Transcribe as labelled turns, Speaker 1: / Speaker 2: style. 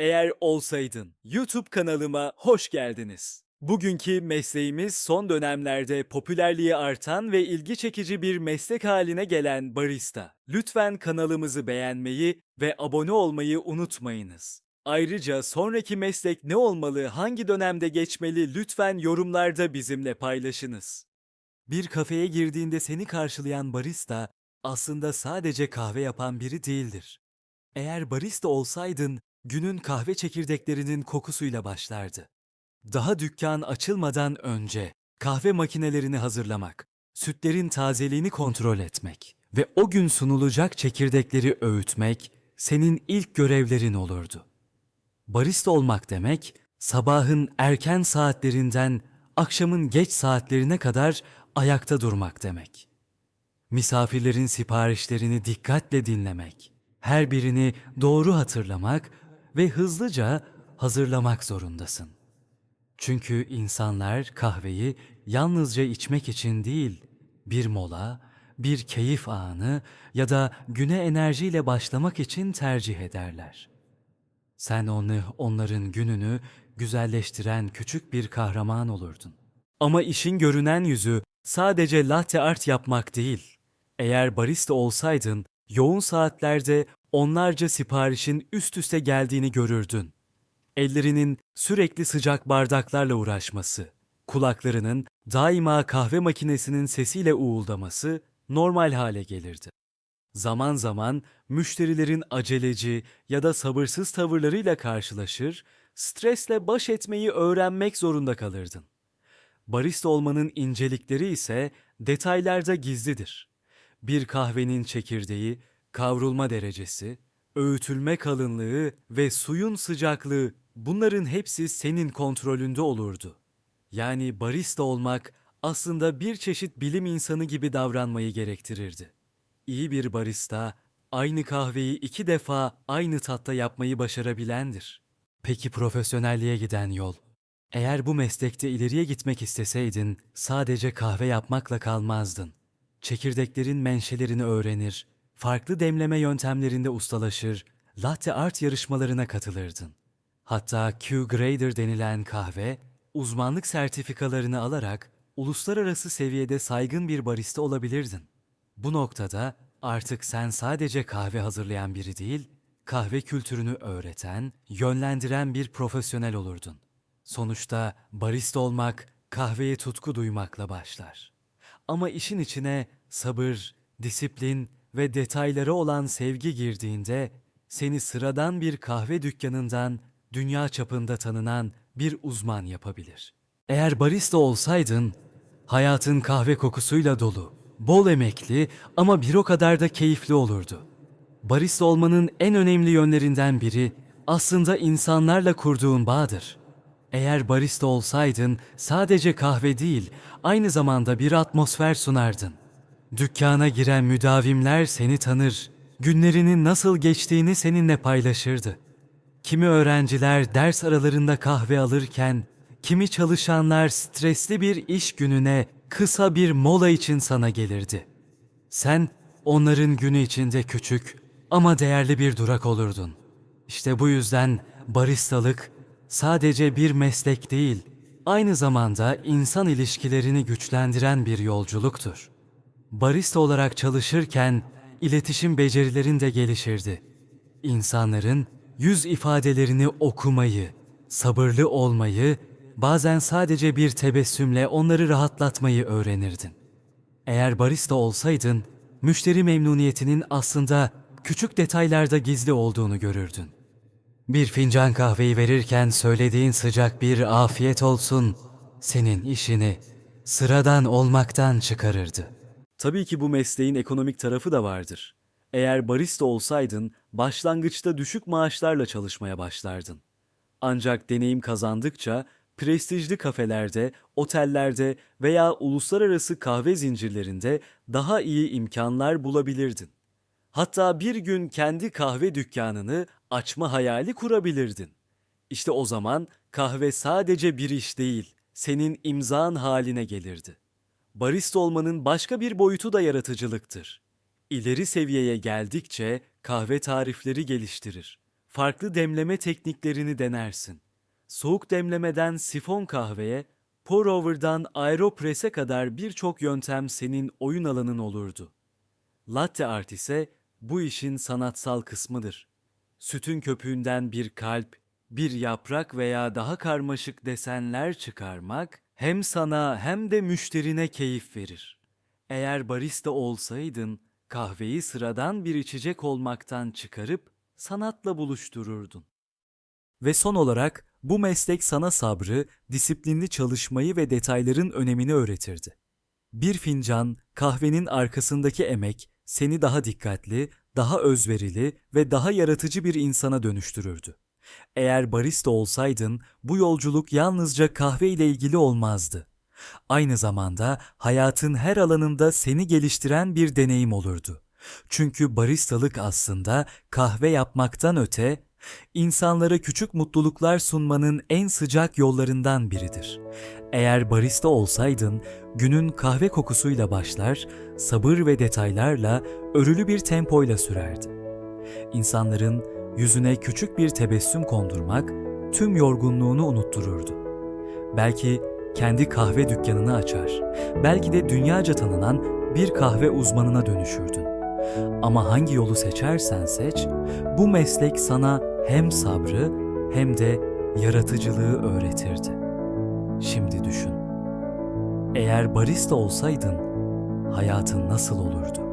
Speaker 1: Eğer olsaydın YouTube kanalıma hoş geldiniz. Bugünkü mesleğimiz son dönemlerde popülerliği artan ve ilgi çekici bir meslek haline gelen barista. Lütfen kanalımızı beğenmeyi ve abone olmayı unutmayınız. Ayrıca sonraki meslek ne olmalı, hangi dönemde geçmeli lütfen yorumlarda bizimle paylaşınız. Bir kafeye girdiğinde seni karşılayan barista aslında sadece kahve yapan biri değildir. Eğer barista olsaydın, günün kahve çekirdeklerinin kokusuyla başlardı. Daha dükkan açılmadan önce kahve makinelerini hazırlamak, sütlerin tazeliğini kontrol etmek ve o gün sunulacak çekirdekleri öğütmek senin ilk görevlerin olurdu. Barista olmak demek, sabahın erken saatlerinden akşamın geç saatlerine kadar ayakta durmak demek. Misafirlerin siparişlerini dikkatle dinlemek, her birini doğru hatırlamak ve hızlıca hazırlamak zorundasın. Çünkü insanlar kahveyi yalnızca içmek için değil, bir mola, bir keyif anı ya da güne enerjiyle başlamak için tercih ederler. Sen onu, onların gününü güzelleştiren küçük bir kahraman olurdun. Ama işin görünen yüzü sadece latte art yapmak değil. Eğer barista olsaydın, yoğun saatlerde onlarca siparişin üst üste geldiğini görürdün. Ellerinin sürekli sıcak bardaklarla uğraşması, kulaklarının daima kahve makinesinin sesiyle uğuldaması normal hale gelirdi. Zaman zaman müşterilerin aceleci ya da sabırsız tavırlarıyla karşılaşır, stresle baş etmeyi öğrenmek zorunda kalırdın. Barista olmanın incelikleri ise detaylarda gizlidir. Bir kahvenin çekirdeği, kavrulma derecesi, öğütülme kalınlığı ve suyun sıcaklığı bunların hepsi senin kontrolünde olurdu. Yani barista olmak aslında bir çeşit bilim insanı gibi davranmayı gerektirirdi. İyi bir barista aynı kahveyi iki defa aynı tatta yapmayı başarabilendir. Peki profesyonelliğe giden yol? Eğer bu meslekte ileriye gitmek isteseydin sadece kahve yapmakla kalmazdın. Çekirdeklerin menşelerini öğrenir, farklı demleme yöntemlerinde ustalaşır, latte art yarışmalarına katılırdın. Hatta Q Grader denilen kahve, uzmanlık sertifikalarını alarak uluslararası seviyede saygın bir barista olabilirdin. Bu noktada artık sen sadece kahve hazırlayan biri değil, kahve kültürünü öğreten, yönlendiren bir profesyonel olurdun. Sonuçta barista olmak kahveye tutku duymakla başlar. Ama işin içine sabır, disiplin ve detaylara olan sevgi girdiğinde seni sıradan bir kahve dükkanından dünya çapında tanınan bir uzman yapabilir. Eğer barista olsaydın, hayatın kahve kokusuyla dolu, bol emekli ama bir o kadar da keyifli olurdu. Barista olmanın en önemli yönlerinden biri aslında insanlarla kurduğun bağdır. Eğer barista olsaydın sadece kahve değil, aynı zamanda bir atmosfer sunardın. Dükkana giren müdavimler seni tanır, günlerinin nasıl geçtiğini seninle paylaşırdı. Kimi öğrenciler ders aralarında kahve alırken, kimi çalışanlar stresli bir iş gününe kısa bir mola için sana gelirdi. Sen onların günü içinde küçük ama değerli bir durak olurdun. İşte bu yüzden baristalık sadece bir meslek değil, aynı zamanda insan ilişkilerini güçlendiren bir yolculuktur. Barista olarak çalışırken iletişim becerilerin de gelişirdi. İnsanların yüz ifadelerini okumayı, sabırlı olmayı, bazen sadece bir tebessümle onları rahatlatmayı öğrenirdin. Eğer barista olsaydın, müşteri memnuniyetinin aslında küçük detaylarda gizli olduğunu görürdün. Bir fincan kahveyi verirken söylediğin sıcak bir afiyet olsun senin işini sıradan olmaktan çıkarırdı. Tabii ki bu mesleğin ekonomik tarafı da vardır. Eğer barista olsaydın başlangıçta düşük maaşlarla çalışmaya başlardın. Ancak deneyim kazandıkça prestijli kafelerde, otellerde veya uluslararası kahve zincirlerinde daha iyi imkanlar bulabilirdin. Hatta bir gün kendi kahve dükkanını açma hayali kurabilirdin. İşte o zaman kahve sadece bir iş değil, senin imzan haline gelirdi. Barista olmanın başka bir boyutu da yaratıcılıktır. İleri seviyeye geldikçe kahve tarifleri geliştirir. farklı demleme tekniklerini denersin. Soğuk demlemeden sifon kahveye, pour over'dan aeropress'e kadar birçok yöntem senin oyun alanın olurdu. Latte art ise bu işin sanatsal kısmıdır. Sütün köpüğünden bir kalp, bir yaprak veya daha karmaşık desenler çıkarmak hem sana hem de müşterine keyif verir. Eğer barista olsaydın kahveyi sıradan bir içecek olmaktan çıkarıp sanatla buluştururdun. Ve son olarak bu meslek sana sabrı, disiplinli çalışmayı ve detayların önemini öğretirdi. Bir fincan kahvenin arkasındaki emek seni daha dikkatli, daha özverili ve daha yaratıcı bir insana dönüştürürdü. Eğer barista olsaydın bu yolculuk yalnızca kahve ile ilgili olmazdı. Aynı zamanda hayatın her alanında seni geliştiren bir deneyim olurdu. Çünkü baristalık aslında kahve yapmaktan öte, insanlara küçük mutluluklar sunmanın en sıcak yollarından biridir. Eğer barista olsaydın, günün kahve kokusuyla başlar, sabır ve detaylarla örülü bir tempoyla sürerdi. İnsanların yüzüne küçük bir tebessüm kondurmak tüm yorgunluğunu unuttururdu. Belki kendi kahve dükkanını açar, belki de dünyaca tanınan bir kahve uzmanına dönüşürdün. Ama hangi yolu seçersen seç, bu meslek sana hem sabrı hem de yaratıcılığı öğretirdi. Şimdi düşün. Eğer barista olsaydın hayatın nasıl olurdu?